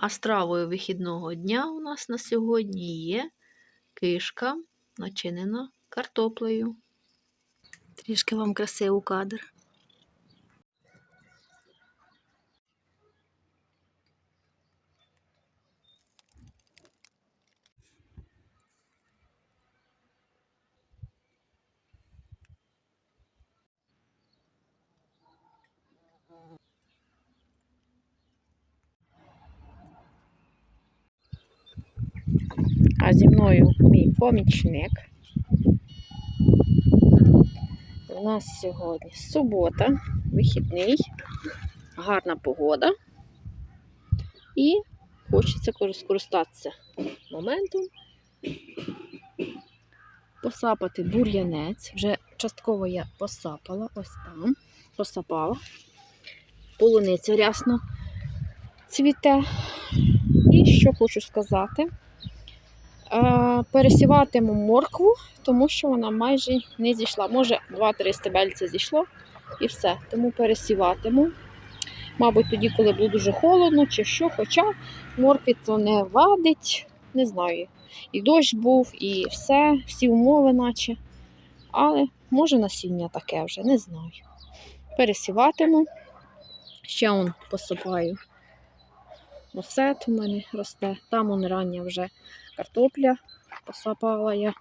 А стравою вихідного дня у нас на сьогодні є кишка, начинена картоплею. Трішки вам краси у кадр. А зі мною мій помічник. У нас сьогодні субота, вихідний, гарна погода. І хочеться скористатися моментом, посапати бур'янець. Вже частково я посапала, ось там, посапала. Полуниця рясно цвіте. І що хочу сказати. Пересіватиму моркву, тому що вона майже не зійшла. Може, 2-3 стебельця зійшло і все. Тому пересіватиму. Мабуть, тоді, коли буде дуже холодно чи що, хоча моркві це не вадить, не знаю. І дощ був, і все, всі умови, наче. Але може насіння таке вже, не знаю. Пересіватиму. Ще он посипаю. Осет у мене росте. Там он рання вже картопля посапала я,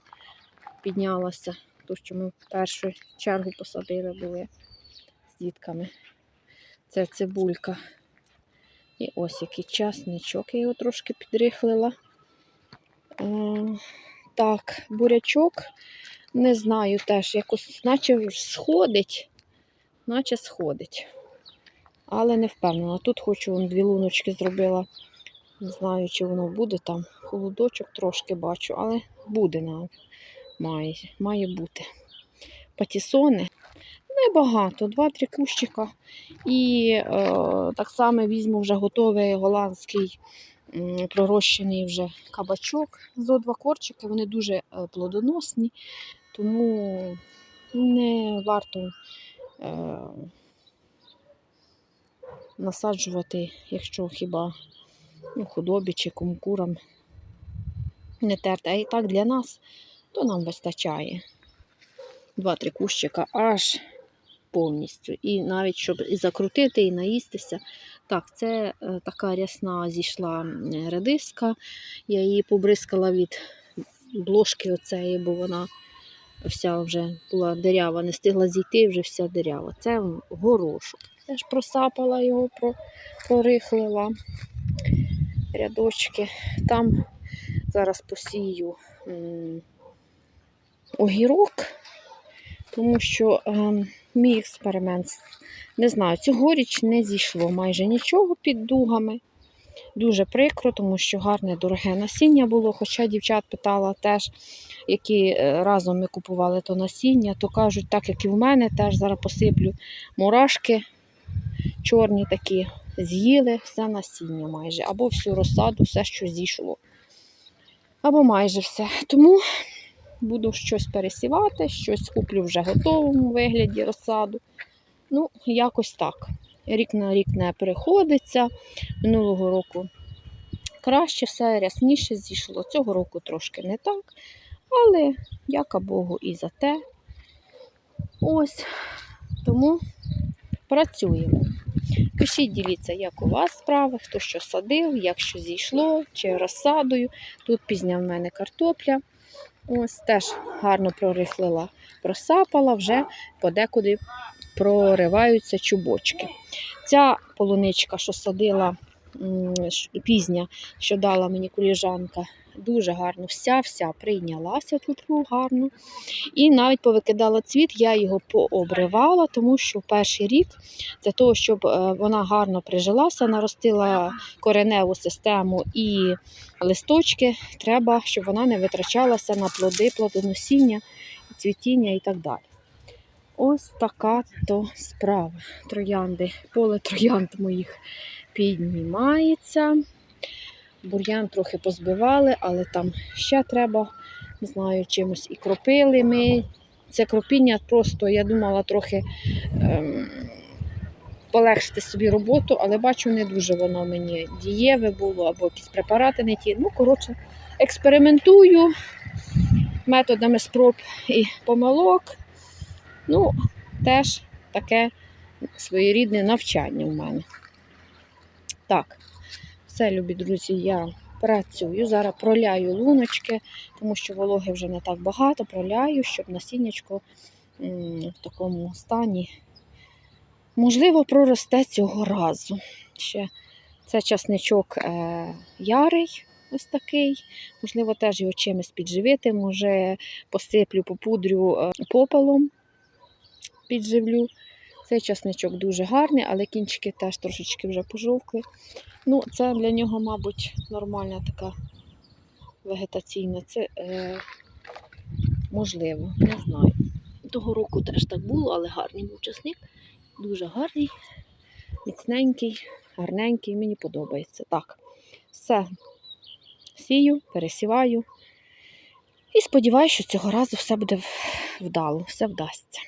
піднялася, тому що ми в першу чергу посадили були з дітками. Це цибулька. І ось який часничок, я його трошки підрихлила. Е, так, бурячок, не знаю теж, якось, наче сходить, наче сходить. Але не впевнена. Тут хочу вон, дві луночки зробила. Не знаю, чи воно буде там. Холодочок трошки бачу, але буде нам. Має, має бути. Патісони небагато, два-три кущика. І е, так само візьму вже готовий голландський пророщений вже кабачок. Зо два корчики, вони дуже е, плодоносні, тому не варто е, насаджувати, якщо хіба ну, худобі чи кумкурам не терти. А і так для нас, то нам вистачає. Два-три кущика аж повністю. І навіть щоб і закрутити, і наїстися. Так, це е, така рясна зійшла редиска. Я її побризкала від бложки оцеї, бо вона вся вже була дирява, не встигла зійти, вже вся дирява. Це горошок. Теж просапала його, про- прорихлила рядочки. Там зараз посію огірок, тому що ем, мій експеримент, не знаю, цьогоріч не зійшло майже нічого під дугами. Дуже прикро, тому що гарне дороге насіння було. Хоча дівчат питала теж, які е, разом ми купували то насіння, то кажуть, так як і в мене, теж зараз посиплю мурашки чорні такі, з'їли все насіння майже, або всю розсаду, все, що зійшло. Або майже все. Тому буду щось пересівати, щось куплю вже готовому вигляді розсаду. Ну, якось так. Рік на рік не переходиться. Минулого року краще все, рясніше зійшло. Цього року трошки не так. Але, дяка Богу, і за те. Ось. Тому працюємо. Пишіть, діліться, як у вас справи, хто що садив, як що зійшло, чи розсадою. Тут пізня в мене картопля. Ось теж гарно прорихлила, просапала, вже подекуди прориваються чубочки. Ця полуничка, що садила пізня, що дала мені коліжанка, дуже гарно, вся-вся прийнялася тут гарно. І навіть повикидала цвіт, я його пообривала, тому що перший рік для того, щоб е, вона гарно прижилася, наростила кореневу систему і листочки, треба, щоб вона не витрачалася на плоди, плодоносіння, цвітіння і так далі. Ось така то справа. Троянди, поле троянд моїх піднімається. Бур'ян трохи позбивали, але там ще треба, не знаю, чимось і кропили ми. Це кропіння просто, я думала, трохи ем, полегшити собі роботу, але бачу, не дуже воно мені дієве було, або якісь препарати не ті. Ну, коротше, експериментую методами спроб і помилок. Ну, теж таке своєрідне навчання у мене. Так, все, любі друзі, я працюю. Зараз проляю луночки, тому що вологи вже не так багато. Проляю, щоб насіннячко в такому стані, можливо, проросте цього разу. Ще це часничок е, ярий, ось такий. Можливо, теж його чимось підживити. Може, посиплю, попудрю е, попелом, підживлю. Цей часничок дуже гарний, але кінчики теж трошечки вже пожовкли. Ну, це для нього, мабуть, нормальна така вегетаційна. Це е, можливо, не знаю. Того року теж так було, але гарний був часник. Дуже гарний, міцненький, гарненький, мені подобається. Так, все. Сію, пересіваю. І сподіваюся, що цього разу все буде вдало, все вдасться.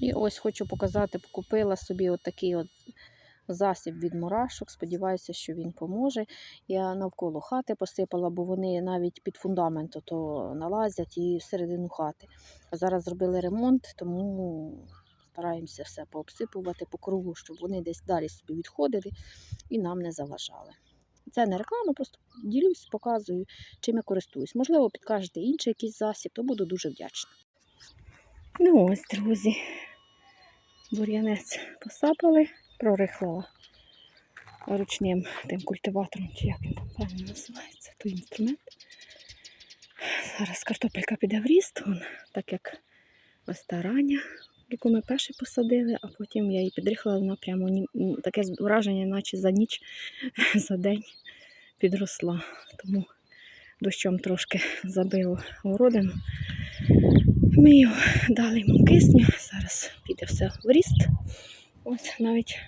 І ось хочу показати, купила собі отакий от засіб від мурашок. Сподіваюся, що він поможе. Я навколо хати посипала, бо вони навіть під фундамент то налазять і всередину хати. Зараз зробили ремонт, тому стараємося все пообсипувати по кругу, щоб вони десь далі собі відходили і нам не заважали. Це не реклама, просто ділюсь, показую, чим я користуюсь. Можливо, підкажете інший якийсь засіб, то буду дуже вдячна. Ну ось, друзі, бур'янець посапали, прорихлила ручним тим культиватором, чи як він там правильно називається, той інструмент. Зараз картопелька піде в ріст, вон, так як ось та рання, яку ми перші посадили, а потім я її підрихла, вона прямо таке враження, наче за ніч, за день підросла. Тому дощом трошки забило городину. Ми його дали йому кисню, зараз піде все в ріст. Ось навіть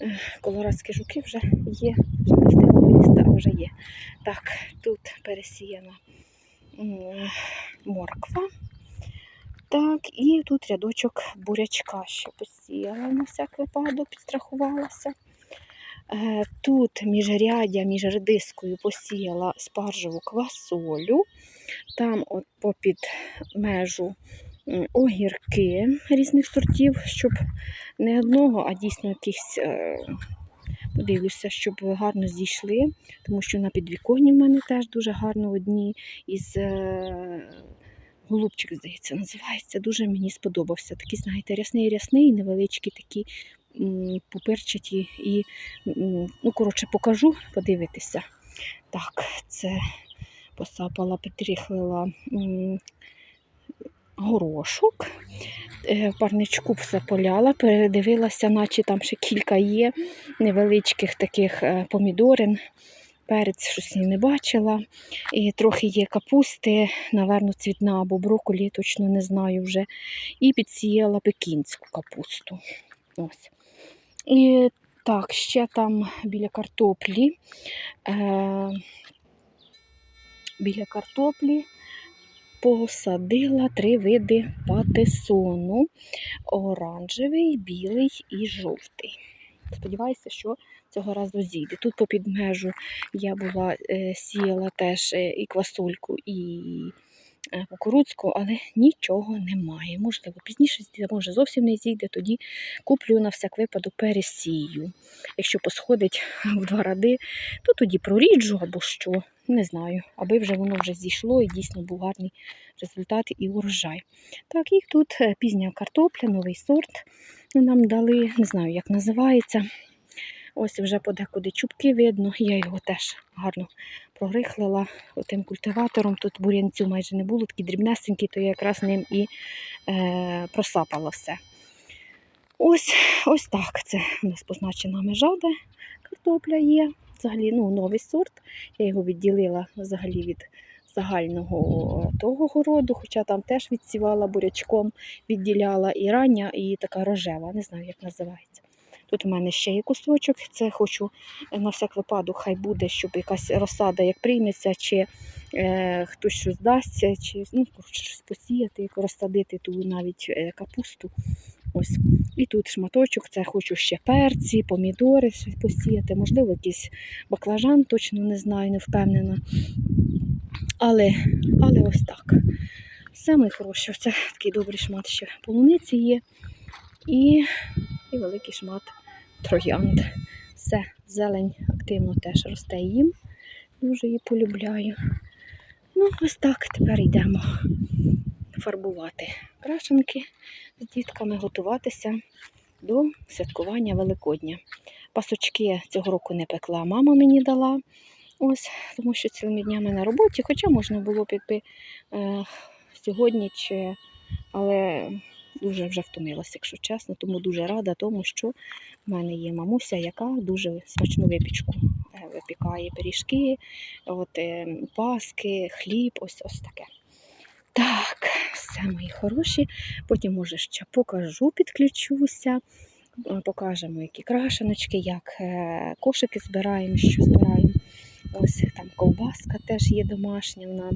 е, колорадські жуки вже є, вже не а вже є. Так, тут пересіяна морква. Так, і тут рядочок бурячка ще посіяла на всяк випадок, підстрахувалася. Е, Тут міжряддя, між редискою посіяла спаржеву квасолю. Там от попід межу огірки різних сортів, щоб не одного, а дійсно якихось, е, подивлюся, щоб гарно зійшли, тому що на підвіконні в мене теж дуже гарно одні із е, голубчик, здається, називається. Дуже мені сподобався. Такий, знаєте, рясний-рясний, невеличкі такі м, пупирчаті. І, ну, коротше, покажу, подивитися. Так, це посапала, підріхлила горошок. Е, парничку все поляла, передивилася, наче там ще кілька є невеличких таких е, помідорин. Перець щось не бачила. І трохи є капусти, наверно, цвітна або брокколі, точно не знаю вже. І підсіяла пекінську капусту. Ось. І так, ще там біля картоплі. Е, біля картоплі посадила три види патисону: оранжевий, білий і жовтий. Сподіваюся, що цього разу зійде. Тут попід межу я була е, сіяла теж е, і квасольку, і е, кукурудзку, але нічого немає. Можливо, пізніше може зовсім не зійде, тоді куплю на всяк випадок пересію. Якщо посходить в два ради, то тоді проріджу або що, не знаю, аби вже воно вже зійшло і дійсно був гарний результат і урожай. Так, і тут е, пізня картопля, новий сорт нам дали, не знаю, як називається. Ось вже подекуди чубки видно. Я його теж гарно прорихлила тим культиватором. Тут бур'янцю майже не було, такі дрібнесенькі, то я якраз ним і е, просапала все. Ось, ось так. Це у нас позначена межа, де картопля є. Взагалі, ну, новий сорт. Я його відділила взагалі від загального того городу, хоча там теж відсівала бурячком, відділяла і рання, і така рожева, не знаю, як називається. Тут у мене ще є кусочок. Це хочу е, на всяк випадок, хай буде, щоб якась розсада як прийметься, чи е, хтось щось дасться, чи ну, щось посіяти, як розсадити ту навіть е, капусту. Ось. І тут шматочок, це хочу ще перці, помідори щось посіяти, можливо, якийсь баклажан, точно не знаю, не впевнена. Але, але ось так. Все хороші. Це такий добрий шмат ще полуниці є. І, і великий шмат троянд. Все, зелень активно теж росте їм. Дуже її полюбляю. Ну, ось так тепер йдемо фарбувати крашенки з дітками, готуватися до святкування Великодня. Пасочки цього року не пекла, мама мені дала. Ось, тому що цілими днями на роботі, хоча можна було б якби е, сьогодні, чи, але дуже вже втомилася, якщо чесно, тому дуже рада тому, що в мене є мамуся, яка дуже смачну випічку е, випікає пиріжки, от, е, паски, хліб, ось ось таке. Так, все мої хороші. Потім, може, ще покажу, підключуся. е, Покажемо, які крашеночки, як кошики збираємо, що збираємо. Ось там ковбаска теж є домашня. Вона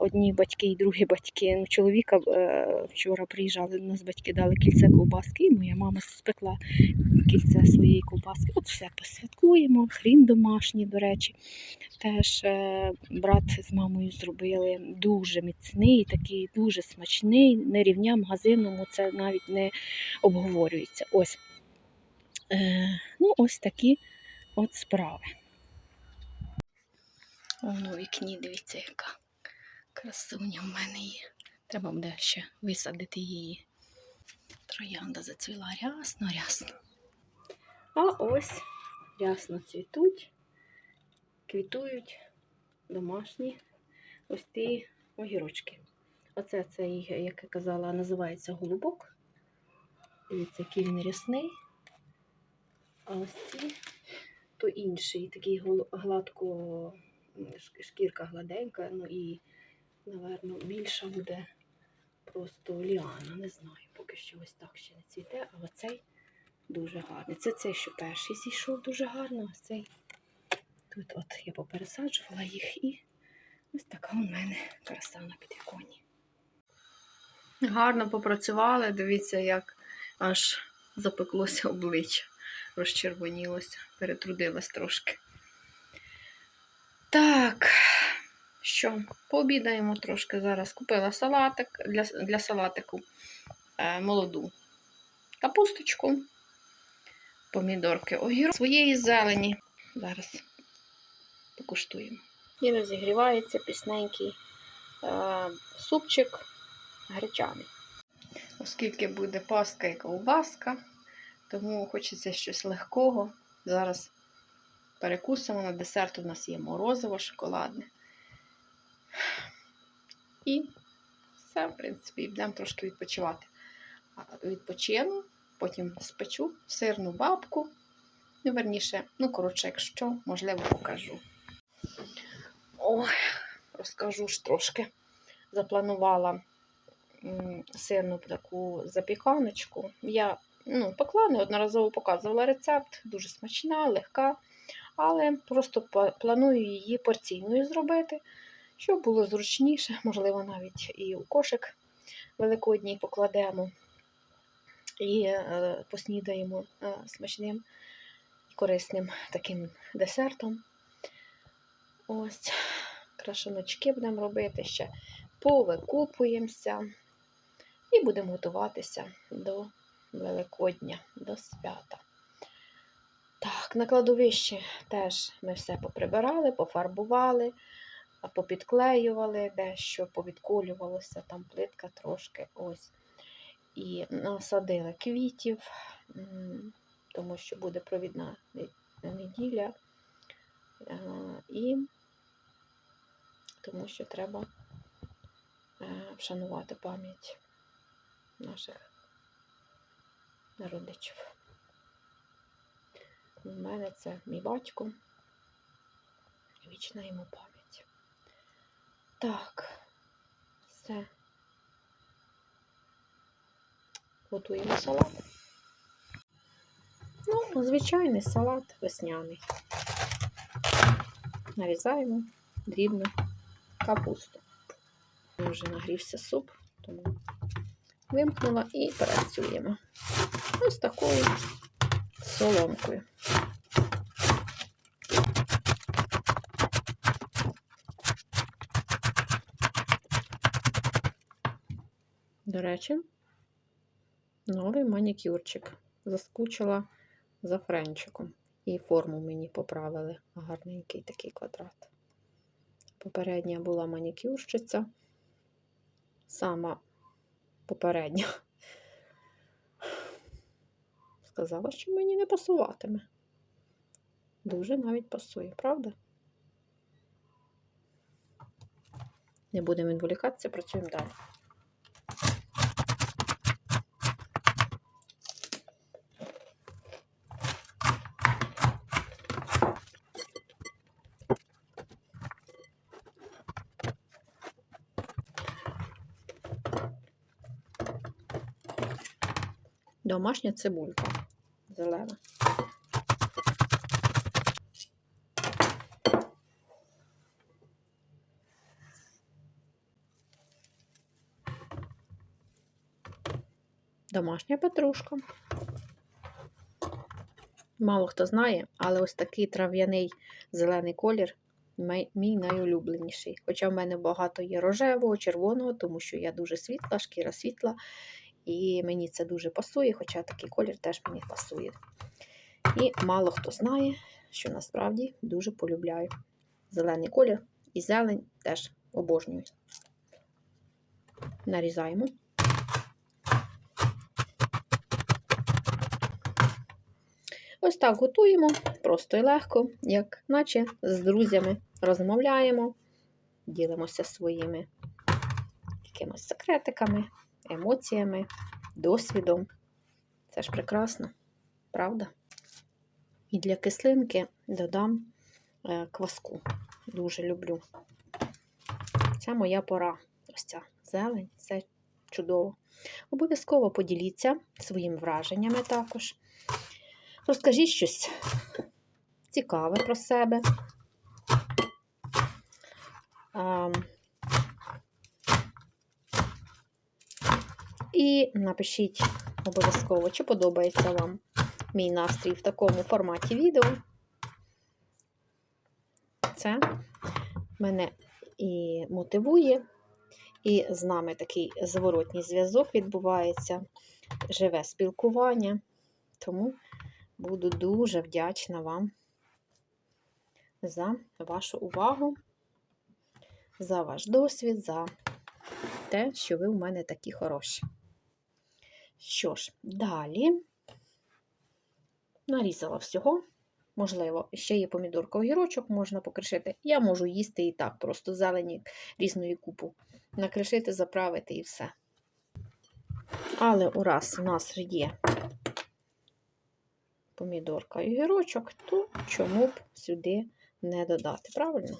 одні батьки і другі батьки. Ну, чоловіка е, вчора приїжджали, у нас батьки дали кільце ковбаски, і моя мама спекла кільце своєї ковбаски. От все посвяткуємо, хрін домашній, до речі. Теж е, брат з мамою зробили дуже міцний, такий дуже смачний, не рівня магазинному, це навіть не обговорюється. Ось. Е, ну, ось такі от справи. Воно вікні, дивіться, яка красуня в мене є. Треба буде ще висадити її. Троянда зацвіла рясно, рясно. А ось рясно цвітуть, квітують домашні ось ті огірочки. Оце цей, як я казала, називається голубок. Дивіться, який він рясний. А ось ці то інший, такий гладко шкірка гладенька, ну і, напевно, більша буде просто ліана. Не знаю, поки що ось так ще не цвіте, а оцей дуже гарний. Це цей, що перший зійшов дуже гарно, а цей тут от я попересаджувала їх і ось така у мене краса на підвіконні. Гарно попрацювали, дивіться, як аж запеклося обличчя, розчервонілося, перетрудилась трошки. Так, що, пообідаємо трошки зараз. Купила салатик для, для салатику е, молоду капусточку, помідорки, огірок своєї зелені. Зараз покуштуємо. І розігрівається пісненький е, супчик гречаний. Оскільки буде паска і ковбаска, тому хочеться щось легкого. Зараз перекусимо на десерт. У нас є морозиво шоколадне. І все, в принципі, йдемо трошки відпочивати. Відпочину, потім спечу сирну бабку. Ну, верніше, ну, коротше, якщо, можливо, покажу. Ой, розкажу ж трошки. Запланувала сирну таку запіканочку. Я ну, пекла, неодноразово показувала рецепт, дуже смачна, легка. Але просто планую її порційною зробити, щоб було зручніше, можливо, навіть і у кошик великодній покладемо і е, поснідаємо е, смачним і корисним таким десертом. Ось, крашеночки будемо робити ще, повикупуємося і будемо готуватися до Великодня, до свята. Так, на кладовищі теж ми все поприбирали, пофарбували, попідклеювали дещо, повідколювалося, там плитка трошки ось. І насадили квітів. Тому що буде провідна неділя. Е, І тому що треба е, вшанувати пам'ять наших родичів. У мене це мій батько. Вічна йому пам'ять. Так, все. Готуємо салат. Ну, звичайний салат весняний. Нарізаємо дрібну капусту. Вже нагрівся суп, тому вимкнула і працюємо. Ось такою соломкою. До речі, новий манікюрчик. Заскучила за френчиком. І форму мені поправили. Гарненький такий квадрат. Попередня була манікюрщиця. Сама попередня. Сказала, що мені не пасуватиме. Дуже навіть пасує, правда? Не будемо відволікатися, працюємо далі. Домашня цибулька зелена. Домашня петрушка. Мало хто знає, але ось такий трав'яний зелений колір мій найулюбленіший. Хоча в мене багато є рожевого, червоного, тому що я дуже світла, шкіра світла, і мені це дуже пасує, хоча такий колір теж мені пасує. І мало хто знає, що насправді дуже полюбляю зелений колір і зелень теж обожнюю. Нарізаємо. Ось так готуємо, просто і легко, як наче з друзями розмовляємо, ділимося своїми якимось секретиками, емоціями, досвідом. Це ж прекрасно, правда? І для кислинки додам е, кваску. Дуже люблю. Це моя пора. Ось ця зелень, це чудово. Обов'язково поділіться своїми враженнями також. Розкажіть щось цікаве про себе. І напишіть обов'язково, чи подобається вам мій настрій в такому форматі відео. Це мене і мотивує, і з нами такий зворотній зв'язок відбувається, живе спілкування. Тому буду дуже вдячна вам за вашу увагу, за ваш досвід, за те, що ви у мене такі хороші. Що ж, далі нарізала всього. Можливо, ще є помідорка огірочок, можна покришити. Я можу їсти і так, просто зелені різної купу. Накришити, заправити і все. Але ураз у нас є помідорка і огірочок, то чому б сюди не додати, правильно?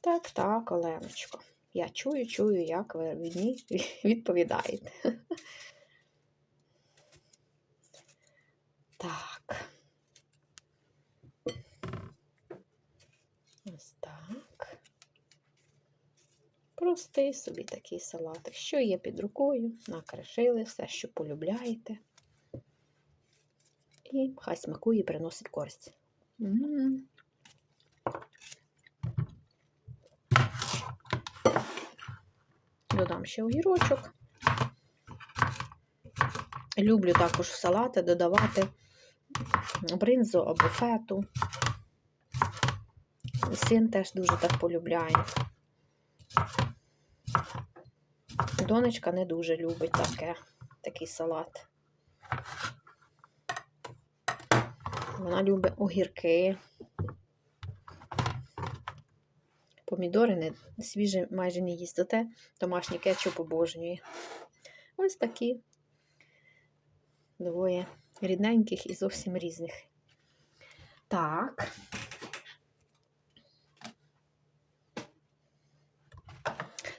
Так, так, Оленочко. Я чую, чую, як ви мені відповідаєте. Так. Ось так. Простий собі такий салатик. Що є під рукою, накришили все, що полюбляєте. І хай смакує і приносить користь. М -м. Ще огірочок. Люблю також в салати додавати бринзу або фету. Син теж дуже так полюбляє. Донечка не дуже любить таке, такий салат. Вона любить огірки. Помідори не, свіжі майже не їсть, зате домашній кетчуп обожнює. Ось такі двоє рідненьких і зовсім різних. Так.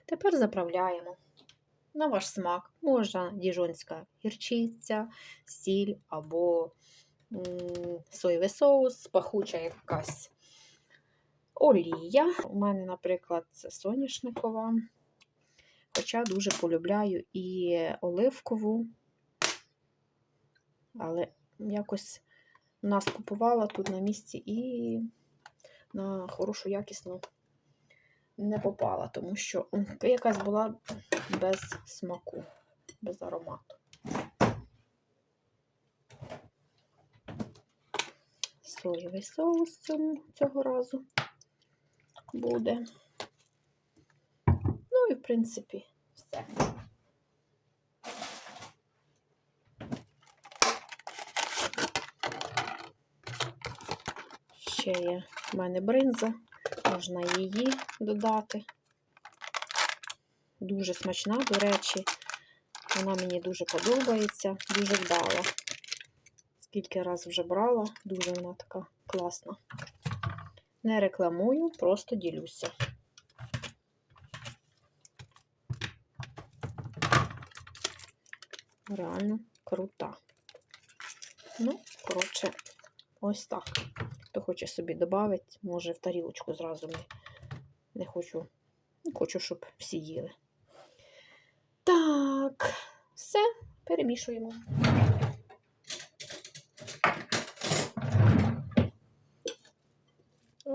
Тепер заправляємо на ваш смак. Можна діжонська гірчиця, сіль або соєвий соус, пахуча якась олія. У мене, наприклад, це соняшникова. Хоча дуже полюбляю і оливкову. Але якось у нас купувала тут на місці і на хорошу якісну не попала, тому що якась була без смаку, без аромату. Соєвий соус цього разу буде. Ну і, в принципі, все. Ще є в мене бринза, можна її додати. Дуже смачна, до речі, вона мені дуже подобається, дуже вдала. Скільки раз вже брала, дуже вона така класна. Не рекламую, просто ділюся. Реально крута. Ну, коротше, ось так. Хто хоче собі додати, може в тарілочку зразу не, не хочу. Не хочу, щоб всі їли. Так, все, перемішуємо.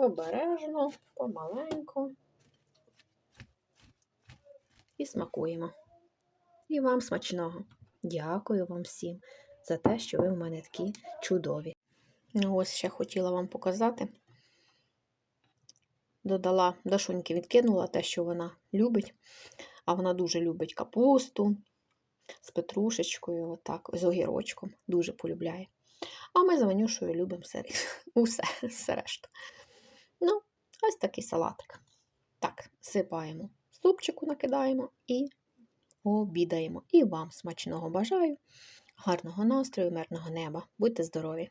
Обережно, помаленьку. І смакуємо. І вам смачного. Дякую вам всім за те, що ви в мене такі чудові. Ну, Ось ще хотіла вам показати. Додала, Дашуньки відкинула те, що вона любить. А вона дуже любить капусту з петрушечкою, отак, з огірочком. Дуже полюбляє. А ми з Ванюшою любимо все, усе, все решту. Ну, ось такий салатик. Так, сипаємо супчику, накидаємо і обідаємо. І вам смачного бажаю, гарного настрою, мирного неба. Будьте здорові!